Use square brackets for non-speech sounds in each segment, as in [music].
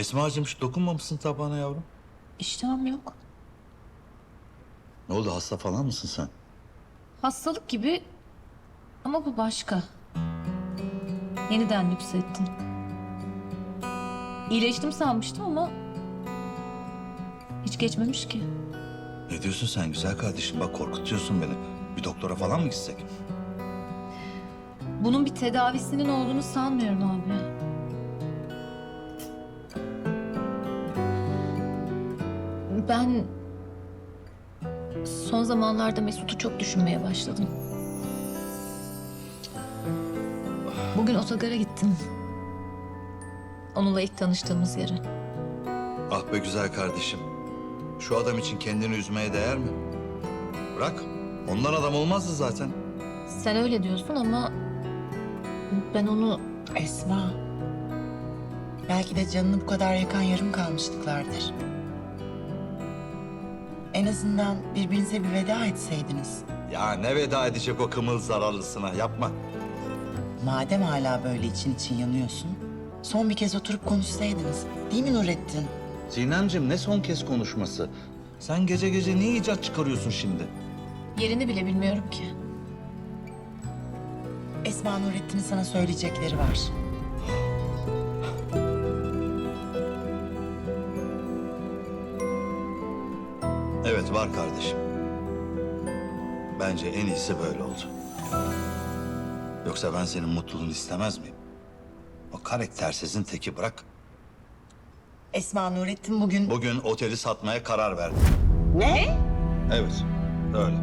Esma'cığım hiç dokunmamışsın tabağına yavrum. İştahım yok. Ne oldu hasta falan mısın sen? Hastalık gibi ama bu başka. Yeniden nüksettim. İyileştim sanmıştım ama hiç geçmemiş ki. Ne diyorsun sen güzel kardeşim? Bak korkutuyorsun beni. Bir doktora falan mı gitsek? Bunun bir tedavisinin olduğunu sanmıyorum abi. Ben son zamanlarda Mesut'u çok düşünmeye başladım. Bugün otogara gittim. Onunla ilk tanıştığımız yere. Ah be güzel kardeşim. Şu adam için kendini üzmeye değer mi? Bırak. Ondan adam olmazdı zaten. Sen öyle diyorsun ama ben onu Esma. Belki de canını bu kadar yakan yarım kalmışlıklardır. En azından birbirinize bir veda etseydiniz. Ya ne veda edecek o kımıl zararlısına yapma. Madem hala böyle için için yanıyorsun, son bir kez oturup konuşsaydınız. Değil mi Nurettin? Sinemciğim ne son kez konuşması? Sen gece gece niye icat çıkarıyorsun şimdi? yerini bile bilmiyorum ki. Esma Nurettin'in sana söyleyecekleri var. Var kardeşim. Bence en iyisi böyle oldu. Yoksa ben senin mutluluğunu istemez miyim? O karaktersizin teki bırak. Esma Nurettin bugün... Bugün oteli satmaya karar verdi. Ne? Evet, öyle.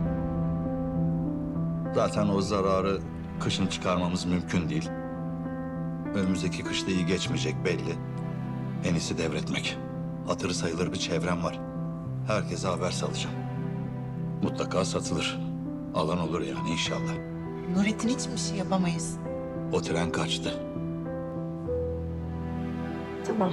Zaten o zararı kışın çıkarmamız mümkün değil. Önümüzdeki kışta iyi geçmeyecek belli. En iyisi devretmek. Hatırı sayılır bir çevrem var. Herkese haber salacağım. Mutlaka satılır. Alan olur yani inşallah. Nurettin hiçbir şey yapamayız. O tren kaçtı. Tamam.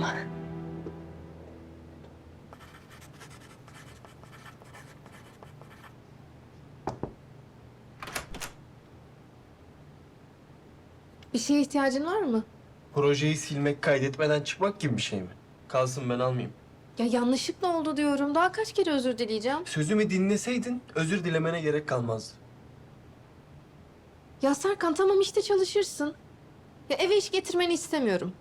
Bir şeye ihtiyacın var mı? Projeyi silmek, kaydetmeden çıkmak gibi bir şey mi? Kalsın ben almayayım. Ya yanlışlıkla oldu diyorum. Daha kaç kere özür dileyeceğim? Sözümü dinleseydin özür dilemene gerek kalmazdı. Ya Serkan tamam işte çalışırsın. Ya eve iş getirmeni istemiyorum.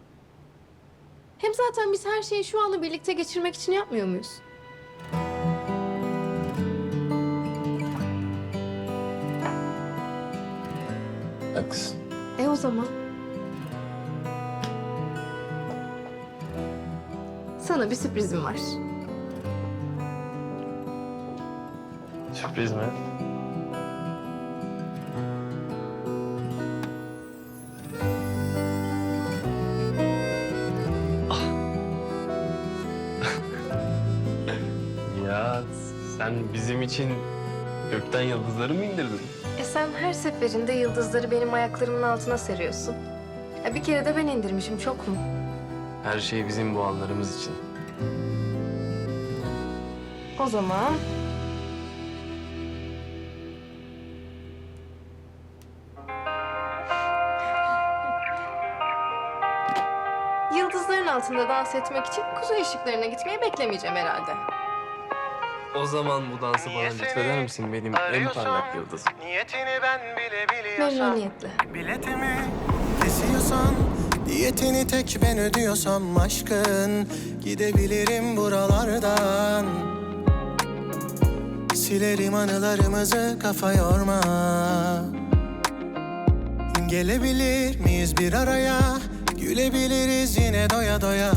Hem zaten biz her şeyi şu anı birlikte geçirmek için yapmıyor muyuz? Haklısın. E o zaman. Sana bir sürprizim var. Sürpriz mi? [laughs] ya sen bizim için gökten yıldızları mı indirdin? E sen her seferinde yıldızları benim ayaklarımın altına seriyorsun. Ya bir kere de ben indirmişim çok mu? Her şey bizim bu anlarımız için. O zaman Yıldızların altında dans etmek için kuzey ışıklarına gitmeyi beklemeyeceğim herhalde. O zaman bu dansı bana lütfeder misin benim en parlak yıldızım? Niyetini ben bile biliyorsam Memnuniyetle. Biletimi kesiyorsan Diyetini tek ben ödüyorsam aşkın Gidebilirim buralardan. Silerim anılarımızı kafa yorma. Gelebilir miyiz bir araya? Gülebiliriz yine doya doya.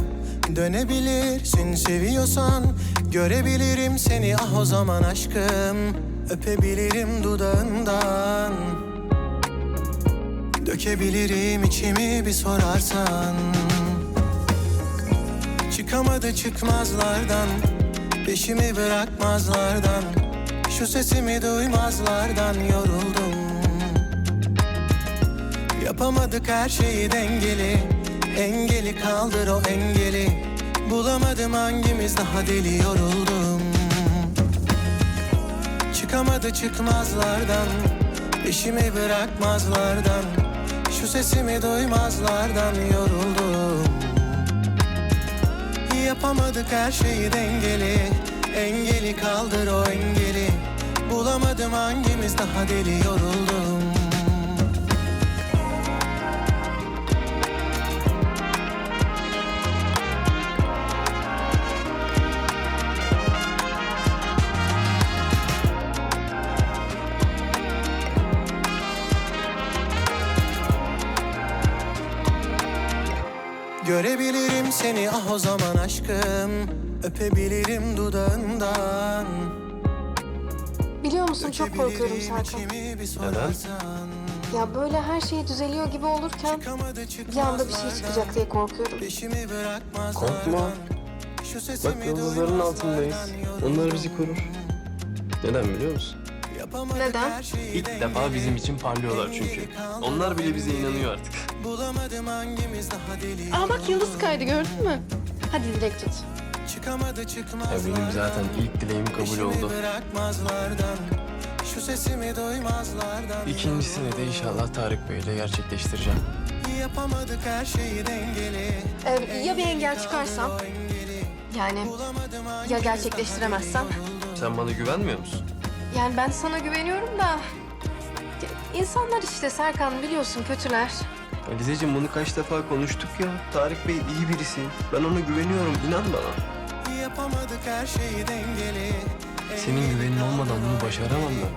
Dönebilirsin seviyorsan Görebilirim seni. Ah o zaman aşkım Öpebilirim dudağından Dökebilirim içimi bir sorarsan. Çıkamadı çıkmazlardan Peşimi bırakmazlardan. Şu sesimi duymazlardan yoruldum. Yapamadık her şeyi dengeli Engeli kaldır o engeli. Bulamadım hangimiz daha deli yoruldum. Çıkamadı çıkmazlardan Peşimi bırakmazlardan Şu sesimi duymazlardan yoruldum. Yapamadık her şeyi dengeli. Engeli kaldır o engeli. Bulamadım hangimiz daha deli yoruldum o zaman aşkım Öpebilirim dudağından Biliyor musun çok korkuyorum Serkan. sorarsan Ya böyle her şey düzeliyor gibi olurken bir anda bir şey çıkacak diye korkuyorum. Korkma. Bak yıldızların altındayız. Onlar bizi korur. Neden biliyor musun? Neden? İlk defa bizim için parlıyorlar çünkü. Onlar bile bize inanıyor artık. Aa bak yıldız kaydı gördün mü? Hadi dilek tut. Çıkamadı Ya çıkmazlardan benim zaten ilk dileğim kabul oldu. Şu sesimi duymazlardan İkincisini de inşallah Tarık Bey'le gerçekleştireceğim. Yapamadık her şeyi dengeli Ee, ya bir engel çıkarsam? Yani ya gerçekleştiremezsem? Sen bana güvenmiyor musun? Yani ben sana güveniyorum da... İnsanlar işte Serkan biliyorsun kötüler. Alizeciğim bunu kaç defa konuştuk ya. Tarık Bey iyi birisi. Ben ona güveniyorum. inan bana. Yapamadık her şeyi dengeli Senin güvenin olmadan bunu başaramam ben.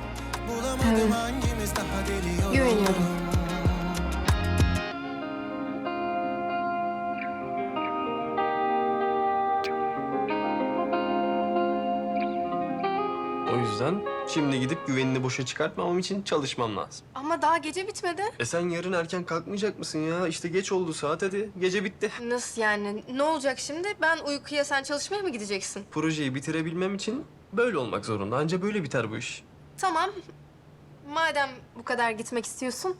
Bulamadım hangimiz daha deli yoruldum. Güveniyorum. O yüzden şimdi gidip güvenini boşa çıkartmamam için çalışmam lazım. Ama daha gece bitmedi. E sen yarın erken kalkmayacak mısın ya? İşte geç oldu saat hadi. Gece bitti. Nasıl yani? Ne olacak şimdi? Ben uykuya sen çalışmaya mı gideceksin? Projeyi bitirebilmem için böyle olmak zorunda. Anca böyle biter bu iş. Tamam. Madem bu kadar gitmek istiyorsun...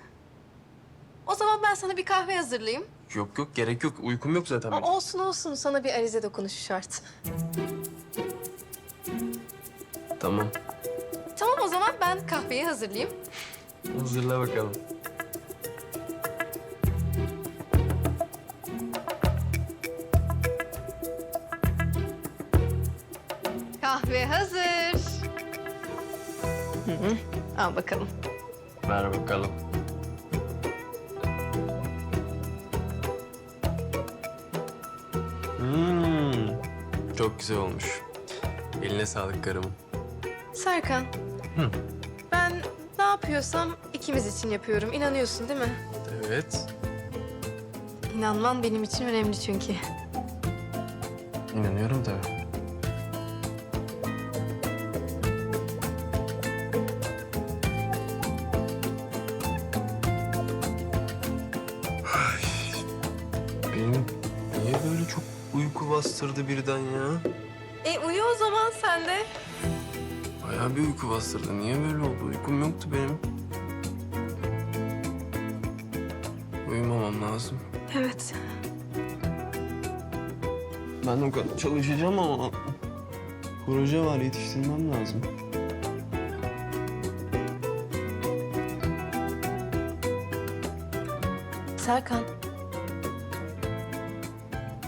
O zaman ben sana bir kahve hazırlayayım. Yok yok gerek yok. Uykum yok zaten benim. Aa, olsun olsun sana bir arize dokunuşu şart. Tamam. Tamam o zaman ben kahveyi hazırlayayım. Hazırla bakalım. Kahve hazır. Hı hı. Al bakalım. Ver bakalım. Hmm, çok güzel olmuş. Eline sağlık karımın. Serkan. Hı. Ben ne yapıyorsam ikimiz için yapıyorum. İnanıyorsun değil mi? Evet. İnanman benim için önemli çünkü. İnanıyorum tabii. Ay, Benim niye böyle çok uyku bastırdı birden ya? E uyu o zaman sen de. Bayağı bir uyku bastırdı. Niye böyle oldu? Uykum yoktu benim. Uyumamam lazım. Evet. Ben o kadar çalışacağım ama proje var yetiştirmem lazım. Serkan.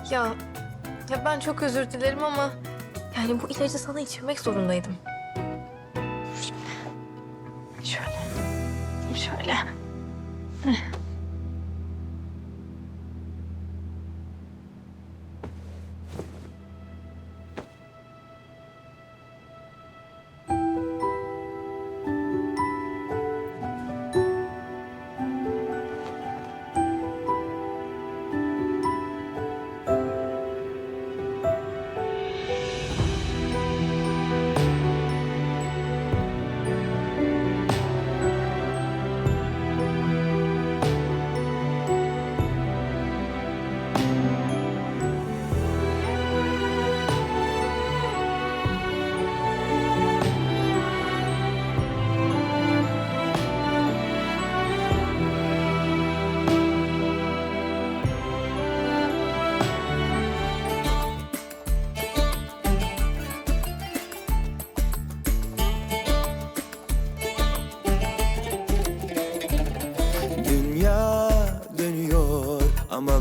Ya, ya ben çok özür dilerim ama yani bu ilacı sana içirmek zorundaydım. Şöyle.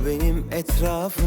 Benim etrafım